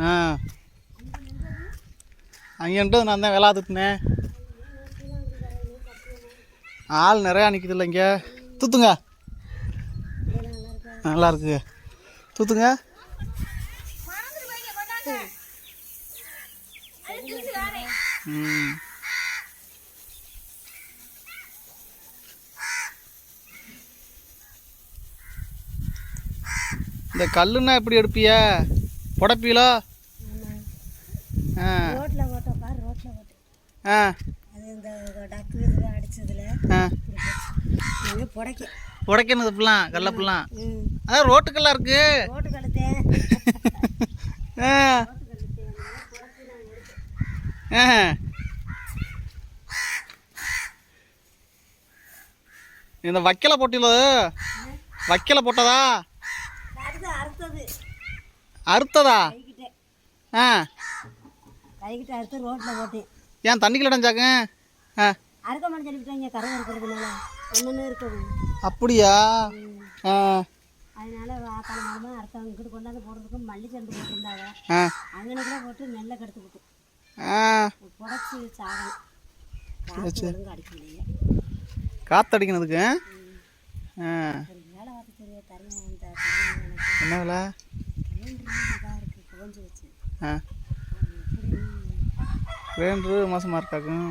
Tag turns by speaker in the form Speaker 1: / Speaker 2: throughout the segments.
Speaker 1: ஆ. அங்கேன்ட்டு நான் தான் விளாத்துட்டுனேன் ஆள் நிறையா நிற்குதுல்ல இங்கே. தூத்துங்க. நல்லா இருக்கு. தூத்துங்க. ம். இந்த கல்லுன்னா எப்படி எடுப்பியா? புடப்பீலோ? ஆ.
Speaker 2: ரோட்டில் ஓட்டோம் பாரு ரோட்டில் ஓட்டு
Speaker 1: ஆ.
Speaker 2: அது இந்த டக்கு இது அடிச்சதுல.
Speaker 1: ஆ.
Speaker 2: நீங்கள் புடைக்க.
Speaker 1: உடைக்கணும் இப்பெல்லாம் கல்லப்பெல்லாம் அதான் ரோட்டுக்கெல்லாம் இருக்கு.
Speaker 2: ரோட்டு கழுத்தேன்
Speaker 1: ஆ. ஆ. இந்த வைக்கலை போட்டில வைக்கலை போட்டதா?
Speaker 2: அறுத்ததா?
Speaker 1: ஆ.
Speaker 2: கைக்கிட்ட அறுத்து ரோட்டில் போட்டேன்
Speaker 1: ஏன் தண்ணிக்குள்ள அடைஞ்சாங்க? ஆ.
Speaker 2: அறுக்க மாட்டேன்னு சொல்லிவிட்டாங்க கரை இருக்கிறதுனால ஒன்றுன்னு இருக்குது.
Speaker 1: அப்படியா? ஆ.
Speaker 2: அதனால வாக்காள மரமாக அறுத்தவங்க கிட்ட கொண்டாந்து போடுறதுக்கு மல்லி சண்டு போட்டிருந்தாங்க. அங்கே கூட போட்டு நெல்லை கெடுத்து விட்டு. புடச்சி சாகணும் அடிக்கலையே.
Speaker 1: காத்தடிக்கணுதுக்கு? ஆ. என்ன வேலை? ஆ. வேண்டு மாசமாக இருக்காக்கும்.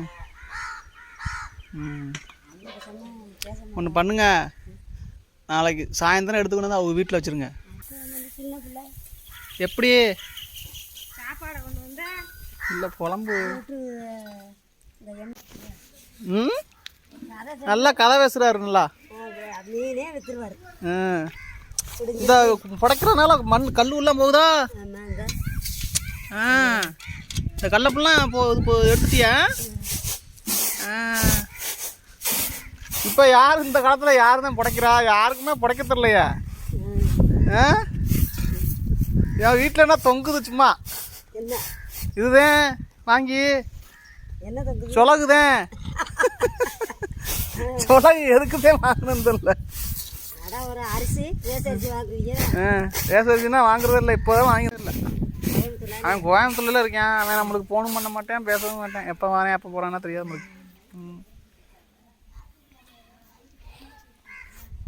Speaker 1: ம். ஒன்று பண்ணுங்க. நாளைக்கு சாயந்தரம் எடுத்துக்கொண்டு வந்து அவங்க வீட்டில் வச்சுருங்க. எப்படி?
Speaker 2: சாப்பாடை கொண்டு வந்தா
Speaker 1: இல்லை குழம்பு ம்? நல்லா கதை பேசுகிறாருங்களா ம் இந்த புடைக்கிறதுனால மண் கல் உள்ள போகுதா ஆ. இந்த கல்லப்பெல்லாம் போ இது போ எடுத்துட்டியா? ஆ. இப்போ யார் இந்த காலத்தில் யார் தான் புடைக்கிறா? யாருக்குமே புடைக்க தெரியலையா.
Speaker 2: ம்.
Speaker 1: ஆ? என் வீட்டில் என்ன தொங்குது சும்மா? இதுதான் வாங்கி. சொலகுதேன் சொலகு எதுக்குதான் வாங்கணும்னு தெரியல. பேசுறதுன்னா வாங்குறதே இல்லை இப்போ தான் வாங்குறதில்ல
Speaker 2: கோயம்புத்தூர்ல
Speaker 1: அவன் கோயம்புத்தூர்ல இருக்கான். அவன் நம்மளுக்கு ஃபோனும் பண்ண மாட்டேன் பேசவும் மாட்டேன். எப்போ வரேன் எப்போ போகிறான்னா தெரியாது நம்மளுக்கு.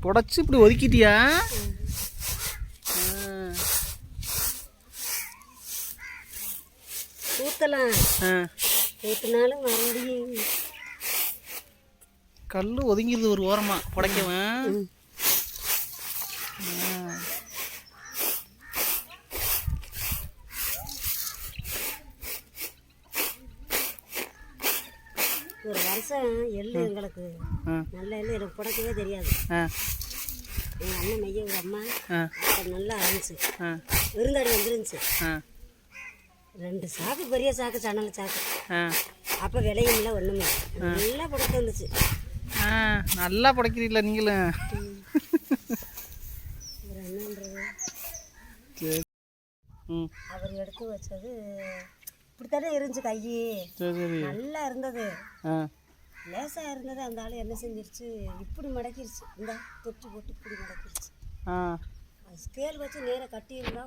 Speaker 1: புடைச்சு இப்படி ஒதுக்கிட்டியா?
Speaker 2: ஊற்றலாம் ஊற்றினாலும் மறுபடியும்
Speaker 1: கல் ஒதுங்கிடுது ஒரு ஓரமா புடைக்கவன்
Speaker 2: ம். ஒரு வருஷம் எள்ளு எங்களுக்கு. நல்ல எள்ளு எனக்கு புடைக்கவே தெரியாது. எங்கள் அண்ணன் மைய ஒரு அம்மா. நல்லா இருந்துச்சு. விருந்தாடி வந்துருந்துச்சு. ரெண்டு சாக்கு பெரிய சாக்கு சணல் சாக்கு. அப்போ விலையும் இல்லை ஒன்றுமே நல்லா புடைக்க வந்துச்சு.
Speaker 1: ஆ நல்லா புடைக்கிறீங்களா நீங்களும்.
Speaker 2: அவர் எடுத்து வச்சது இப்படித்தானே இருந்துச்சு கை நல்லா இருந்தது. லேசாக இருந்தது அந்த ஆள் என்ன செஞ்சிருச்சு? இப்படி மடக்கிருச்சு. இந்த தொட்டு போட்டு இப்படி மடக்கிருச்சு. ஸ்கேல் வச்சு நேராக கட்டியிருந்தா